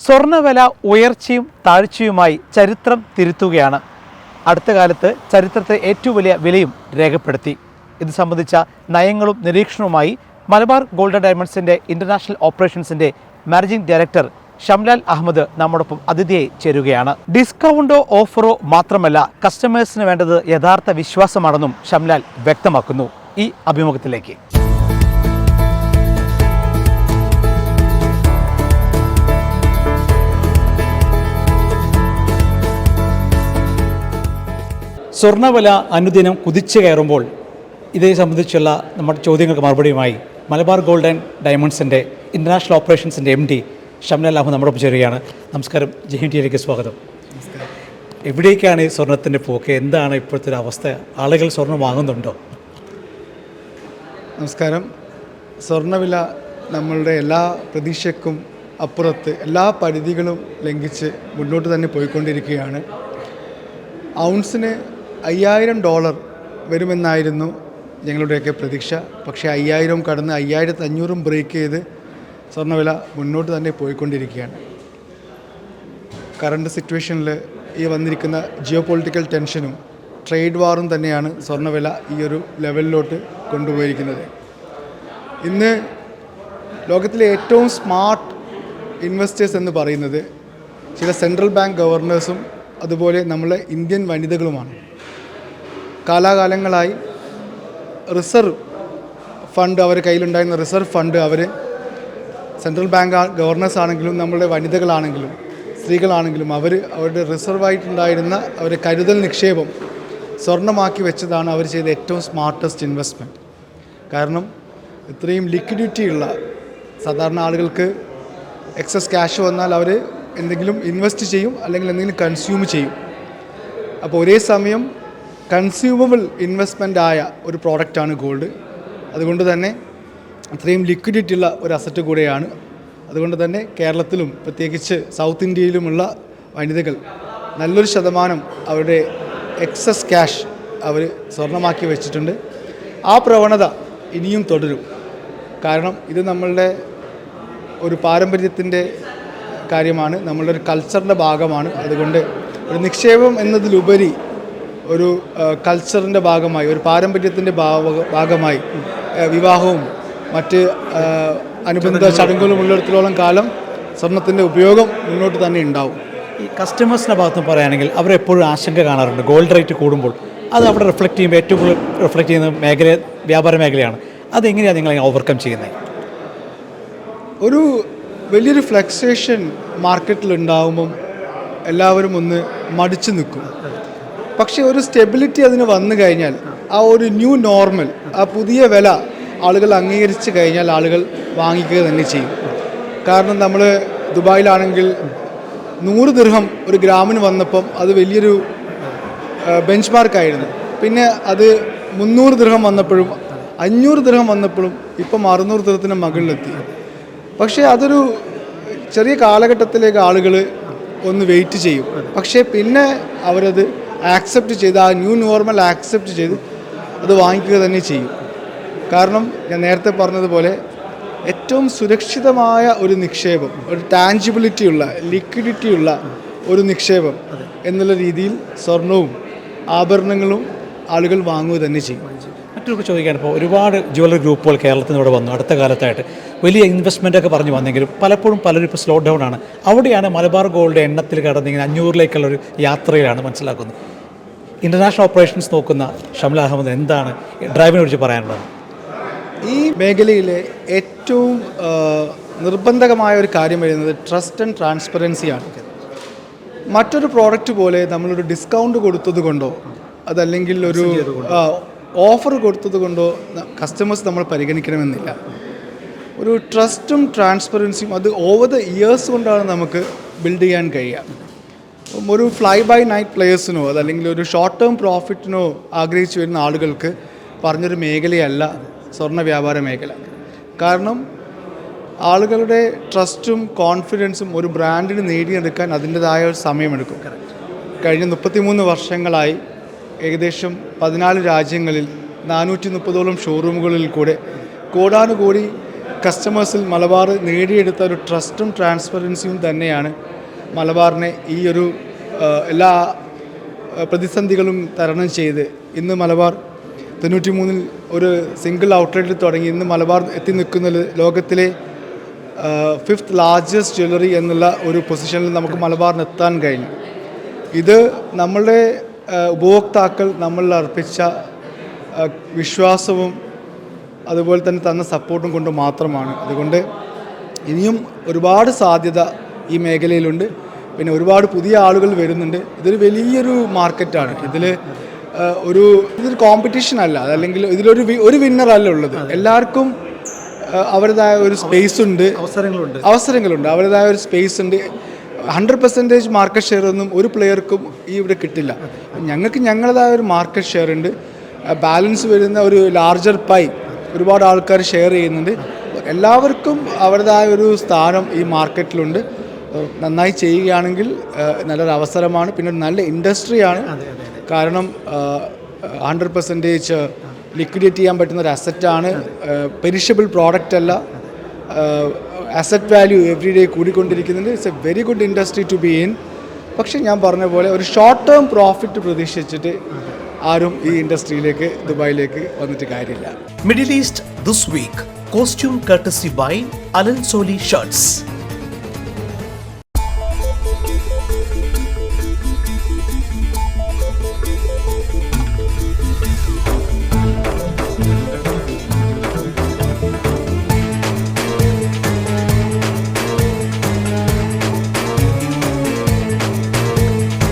സ്വർണവില ഉയർച്ചയും താഴ്ചയുമായി ചരിത്രം തിരുത്തുകയാണ്. അടുത്ത കാലത്ത് ചരിത്രത്തെ ഏറ്റവും വലിയ വിലയും രേഖപ്പെടുത്തി. ഇത് സംബന്ധിച്ച നയങ്ങളും നിരീക്ഷണവുമായി മലബാർ ഗോൾഡ് ഡയമണ്ട്സിന്റെ ഇന്റർനാഷണൽ ഓപ്പറേഷൻസിന്റെ മാനേജിംഗ് ഡയറക്ടർ ഷംലാൽ അഹമ്മദ് നമ്മോടൊപ്പം അതിഥിയായി ചേരുകയാണ്. ഡിസ്കൗണ്ടോ ഓഫറോ മാത്രമല്ല കസ്റ്റമേഴ്സിന് വേണ്ടത് യഥാർത്ഥ വിശ്വാസമാണെന്നും ഷംലാൽ വ്യക്തമാക്കുന്നു. ഈ അഭിമുഖത്തിലേക്ക്. സ്വർണവില അനുദിനം കുതിച്ചു കയറുമ്പോൾ ഇതേ സംബന്ധിച്ചുള്ള നമ്മുടെ ചോദ്യങ്ങൾക്ക് മറുപടിയുമായി മലബാർ ഗോൾഡ് ആൻഡ് ഡയമണ്ട്സിന്റെ ഇന്റർനാഷണൽ ഓപ്പറേഷൻസിന്റെ എം ഡി ഷംന ലാഹു നമ്മുടെ ഒപ്പം ചേരുകയാണ്. നമസ്കാരം. ജെഹിൻ ടിയിലേക്ക് സ്വാഗതം. എവിടേക്കാണ് ഈ സ്വർണത്തിന്റെ പോക്ക്? എന്താണ് ഇപ്പോഴത്തെ ഒരു അവസ്ഥ? ആളുകൾ സ്വർണം വാങ്ങുന്നുണ്ടോ? നമസ്കാരം. സ്വർണവില നമ്മളുടെ എല്ലാ പ്രതീക്ഷയ്ക്കും അപ്പുറത്ത് എല്ലാ പരിധികളും ലംഘിച്ച് മുന്നോട്ട് തന്നെ പോയിക്കൊണ്ടിരിക്കുകയാണ്. ഔൺസിന് അയ്യായിരം ഡോളർ വരുമെന്നായിരുന്നു ഞങ്ങളുടെയൊക്കെ പ്രതീക്ഷ. പക്ഷേ അയ്യായിരം കടന്ന് അയ്യായിരത്തി അഞ്ഞൂറും ബ്രേക്ക് ചെയ്ത് സ്വർണവില മുന്നോട്ട് തന്നെ പോയിക്കൊണ്ടിരിക്കുകയാണ്. കറണ്ട് സിറ്റുവേഷനിൽ ഈ വന്നിരിക്കുന്ന ജിയോ പൊളിറ്റിക്കൽ ടെൻഷനും ട്രേഡ് വാറും തന്നെയാണ് സ്വർണവില ഈ ഒരു ലെവലിലോട്ട് കൊണ്ടുപോയിരിക്കുന്നത്. ഇന്ന് ലോകത്തിലെ ഏറ്റവും സ്മാർട്ട് ഇൻവെസ്റ്റേഴ്സ് എന്ന് പറയുന്നത് ചില സെൻട്രൽ ബാങ്ക് ഗവർണേഴ്സും അതുപോലെ നമ്മളെ ഇന്ത്യൻ വനിതകളുമാണ്. കാലാകാലങ്ങളായി റിസർവ് ഫണ്ട് അവർ കയ്യിലുണ്ടായിരുന്ന റിസർവ് ഫണ്ട് അവർ സെൻട്രൽ ബാങ്ക് ഗവർണേഴ്സ് ആണെങ്കിലും നമ്മളുടെ വനിതകളാണെങ്കിലും സ്ത്രീകളാണെങ്കിലും അവർ അവരുടെ റിസർവായിട്ടുണ്ടായിരുന്ന അവരുടെ കരുതൽ നിക്ഷേപം സ്വർണമാക്കി വെച്ചതാണ് അവർ ചെയ്ത ഏറ്റവും സ്മാർട്ടസ്റ്റ് ഇൻവെസ്റ്റ്മെന്റ്. കാരണം ഇത്രയും ലിക്വിഡിറ്റിയുള്ള സാധാരണ ആളുകൾക്ക് എക്സസ് ക്യാഷ് വന്നാൽ അവർ എന്തെങ്കിലും ഇൻവെസ്റ്റ് ചെയ്യും അല്ലെങ്കിൽ എന്തെങ്കിലും കൺസ്യൂം ചെയ്യും. അപ്പോൾ ഒരേ സമയം കൺസ്യൂമബിൾ ഇൻവെസ്റ്റ്മെന്റ് ആയ ഒരു പ്രോഡക്റ്റാണ് ഗോൾഡ് അതുകൊണ്ട് തന്നെ അത്രയും ലിക്വിഡിറ്റി ഉള്ള ഒരു അസറ്റ് കൂടെയാണ്. അതുകൊണ്ട് തന്നെ കേരളത്തിലും പ്രത്യേകിച്ച് സൗത്ത് ഇന്ത്യയിലുമുള്ള വനിതകൾ നല്ലൊരു ശതമാനം അവരുടെ എക്സസ് ക്യാഷ് അവർ സ്വർണമാക്കി വെച്ചിട്ടുണ്ട്. ആ പ്രവണത ഇനിയും തുടരും. കാരണം ഇത് നമ്മളുടെ ഒരു പാരമ്പര്യത്തിന്റെ കാര്യമാണ്. നമ്മളുടെ ഒരു കൾച്ചറിന്റെ ഭാഗമാണ്. അതുകൊണ്ട് ഒരു നിക്ഷേപം എന്നതിലുപരി ഒരു കൾച്ചറിന്റെ ഭാഗമായി ഒരു പാരമ്പര്യത്തിന്റെ ഭാഗമായി വിവാഹവും മറ്റ് അനുബന്ധ ചടങ്ങുകളും ഉള്ളിടത്തോളം കാലം സ്വർണത്തിന്റെ ഉപയോഗം മുന്നോട്ട് തന്നെ ഉണ്ടാവും. ഈ കസ്റ്റമേഴ്സിന്റെ ഭാഗത്ത് പറയുകയാണെങ്കിൽ അവരെപ്പോഴും ആശങ്ക കാണാറുണ്ട്. ഗോൾഡ് റേറ്റ് കൂടുമ്പോൾ. അത് അവിടെ റിഫ്ലക്റ്റ് ചെയ്യുമ്പോൾ ഏറ്റവും കൂടുതൽ റിഫ്ലക്റ്റ് ചെയ്യുന്ന മേഖല വ്യാപാര മേഖലയാണ്. അതെങ്ങനെയാണ് നിങ്ങൾ ഓവർകം ചെയ്യുന്നത്? ഒരു വലിയൊരു ഫ്ലക്സേഷൻ മാർക്കറ്റിൽ ഉണ്ടാകുമ്പം എല്ലാവരും ഒന്ന് മടിച്ചു നിൽക്കും. പക്ഷേ ഒരു സ്റ്റെബിലിറ്റി അതിന് വന്നു കഴിഞ്ഞാൽ ആ ഒരു ന്യൂ നോർമൽ ആ പുതിയ വില ആളുകൾ അംഗീകരിച്ച് കഴിഞ്ഞാൽ ആളുകൾ വാങ്ങിക്കുക തന്നെ ചെയ്യും. കാരണം നമ്മൾ ദുബായിലാണെങ്കിൽ നൂറ് ദിർഹം ഒരു ഗ്രാമിന് വന്നപ്പം അത് വലിയൊരു ബെഞ്ച് മാർക്കായിരുന്നു പിന്നെ അത് മുന്നൂറ് ദൃഹം വന്നപ്പോഴും അഞ്ഞൂറ് ദൃഹം വന്നപ്പോഴും ഇപ്പം അറുന്നൂറ് ദൃഹത്തിന് മകളിലെത്തി. പക്ഷേ അതൊരു ചെറിയ കാലഘട്ടത്തിലേക്ക് ആളുകൾ ഒന്ന് വെയിറ്റ് ചെയ്യും. പക്ഷേ പിന്നെ അവരത് ആക്സെപ്റ്റ് ചെയ്ത് ആ ന്യൂ നോർമൽ ആക്സെപ്റ്റ് ചെയ്ത് അത് വാങ്ങിക്കുക തന്നെ ചെയ്യും. കാരണം ഞാൻ നേരത്തെ പറഞ്ഞതുപോലെ ഏറ്റവും സുരക്ഷിതമായ ഒരു നിക്ഷേപം ഒരു ടാഞ്ചിബിലിറ്റി ഉള്ള ലിക്വിഡിറ്റി ഉള്ള ഒരു നിക്ഷേപം എന്നുള്ള രീതിയിൽ സ്വർണവും ആഭരണങ്ങളും ആളുകൾ വാങ്ങുക തന്നെ ചെയ്യും. മറ്റൊരു ചോദിക്കാൻ ഇപ്പോൾ ഒരുപാട് ജ്വല്ലറി ഗ്രൂപ്പുകൾ കേരളത്തിൽ ഇവിടെ വന്നു. അടുത്ത കാലത്തായിട്ട് വലിയ ഇൻവെസ്റ്റ്മെന്റ് ഒക്കെ പറഞ്ഞു വന്നെങ്കിലും പലപ്പോഴും പലരും ഇപ്പോൾ സ്ലോ ഡൗൺ ആണ്. അവിടെയാണ് മലബാർ ഗോൾഡ് എണ്ണത്തിൽ കടന്നിങ്ങനെ അഞ്ഞൂറിലേക്കുള്ള ഒരു യാത്രയിലാണ് മനസ്സിലാക്കുന്നത്. ഇന്റർനാഷണൽ ഓപ്പറേഷൻസ് നോക്കുന്ന ഷംല അഹമ്മദ് എന്താണ് ഡ്രൈവിനെ കുറിച്ച് പറയാനുള്ളത്? ഈ മേഖലയിലെ ഏറ്റവും നിർബന്ധകമായ ഒരു കാര്യം വരുന്നത് ട്രസ്റ്റ് ആൻഡ് ട്രാൻസ്പെറൻസിയാണ് മറ്റൊരു പ്രോഡക്റ്റ് പോലെ നമ്മളൊരു ഡിസ്കൗണ്ട് കൊടുത്തത് കൊണ്ടോ അതല്ലെങ്കിൽ ഒരു ഓഫർ കൊടുത്തത് കൊണ്ടോ കസ്റ്റമേഴ്സ് നമ്മൾ പരിഗണിക്കണമെന്നില്ല. ഒരു ട്രസ്റ്റും ട്രാൻസ്പെറൻസിയും അത് ഓവർ ദ ഇയേഴ്സ് കൊണ്ടാണ് നമുക്ക് ബിൽഡ് ചെയ്യാൻ കഴിയുക. ഒരു ഫ്ലൈ ബൈ നൈറ്റ് പ്ലേയേഴ്സിനോ അതല്ലെങ്കിൽ ഒരു ഷോർട്ട് ടേം പ്രോഫിറ്റിനോ ആഗ്രഹിച്ചു വരുന്ന ആളുകൾക്ക് പറഞ്ഞൊരു മേഖലയല്ല സ്വർണ വ്യാപാര മേഖല. കാരണം ആളുകളുടെ ട്രസ്റ്റും കോൺഫിഡൻസും ഒരു ബ്രാൻഡിന് നേടിയെടുക്കാൻ അതിന്റെതായ ഒരു സമയമെടുക്കും. കഴിഞ്ഞ മുപ്പത്തിമൂന്ന് വർഷങ്ങളായി ഏകദേശം പതിനാല് രാജ്യങ്ങളിൽ നാനൂറ്റി മുപ്പതോളം ഷോറൂമുകളിൽ കൂടെ കോടാനുകോടി കസ്റ്റമേഴ്സിൽ മലബാർ നേടിയെടുത്ത ഒരു ട്രസ്റ്റും ട്രാൻസ്പെറൻസിയും തന്നെയാണ് മലബാറിനെ ഈ ഒരു എല്ലാ പ്രതിസന്ധികളും തരണം ചെയ്ത് ഇന്ന് മലബാർ തൊണ്ണൂറ്റി മൂന്നിൽ ഒരു സിംഗിൾ ഔട്ട്ലെറ്റിൽ തുടങ്ങി. ഇന്ന് മലബാർ എത്തി നിൽക്കുന്നത് ലോകത്തിലെ ഫിഫ്ത്ത് ലാർജസ്റ്റ് ജ്വല്ലറി എന്നുള്ള ഒരു പൊസിഷനിൽ നമുക്ക് മലബാറിന് എത്താൻ കഴിഞ്ഞു. ഇത് നമ്മളുടെ ഉപഭോക്താക്കൾ നമ്മളിൽ അർപ്പിച്ച വിശ്വാസവും അതുപോലെ തന്നെ തന്ന സപ്പോർട്ടും കൊണ്ട് മാത്രമാണ്. അതുകൊണ്ട് ഇനിയും ഒരുപാട് സാധ്യത ഈ മേഖലയിലുണ്ട്. പിന്നെ ഒരുപാട് പുതിയ ആളുകൾ വരുന്നുണ്ട്. ഇതൊരു വലിയൊരു മാർക്കറ്റാണ്. ഇതിൽ ഒരു ഇതൊരു കോമ്പറ്റീഷൻ അല്ല. അതല്ലെങ്കിൽ ഇതിലൊരു ഒരു വിന്നർ അല്ല ഉള്ളത്. എല്ലാവർക്കും അവരുടേതായ ഒരു സ്പേസ് ഉണ്ട്. അവസരങ്ങളുണ്ട്. അവസരങ്ങളുണ്ട്. അവരുടേതായ ഒരു സ്പേസ് ഉണ്ട്. ഹൺഡ്രഡ് പെർസെന്റേജ് മാർക്കറ്റ് ഷെയർ ഒന്നും ഒരു പ്ലെയർക്കും ഈ ഇവിടെ കിട്ടില്ല. ഞങ്ങൾക്ക് ഞങ്ങളുടേതായ ഒരു മാർക്കറ്റ് ഷെയർ ഉണ്ട്. ബാലൻസ് വരുന്ന ഒരു ലാർജർ പൈ ഒരുപാട് ആൾക്കാർ ഷെയർ ചെയ്യുന്നുണ്ട്. എല്ലാവർക്കും അവരുടേതായ ഒരു സ്ഥാനം ഈ മാർക്കറ്റിലുണ്ട് നന്നായി ചെയ്യുകയാണെങ്കിൽ നല്ലൊരു അവസരമാണ്. പിന്നെ ഒരു നല്ല ഇൻഡസ്ട്രിയാണ്. കാരണം ഹൺഡ്രഡ് പെർസെന്റേജ് ലിക്വിഡേറ്റ് ചെയ്യാൻ പറ്റുന്ന ഒരു അസറ്റാണ് പെരിഷബിൾ പ്രോഡക്റ്റ് അല്ല. Asset value every day കൂടിക്കൊണ്ടിരിക്കുന്നുണ്ട്. It's a very good industry to be in പക്ഷേ ഞാൻ പറഞ്ഞ പോലെ ഒരു ഷോർട്ട് ടേം പ്രോഫിറ്റ് പ്രതീക്ഷിച്ചിട്ട് ആരും ഈ ഇൻഡസ്ട്രിയിലേക്ക് ദുബായിലേക്ക് വന്നിട്ട് കാര്യമില്ല. Middle East this week costume courtesy by Allen Solly Shirts.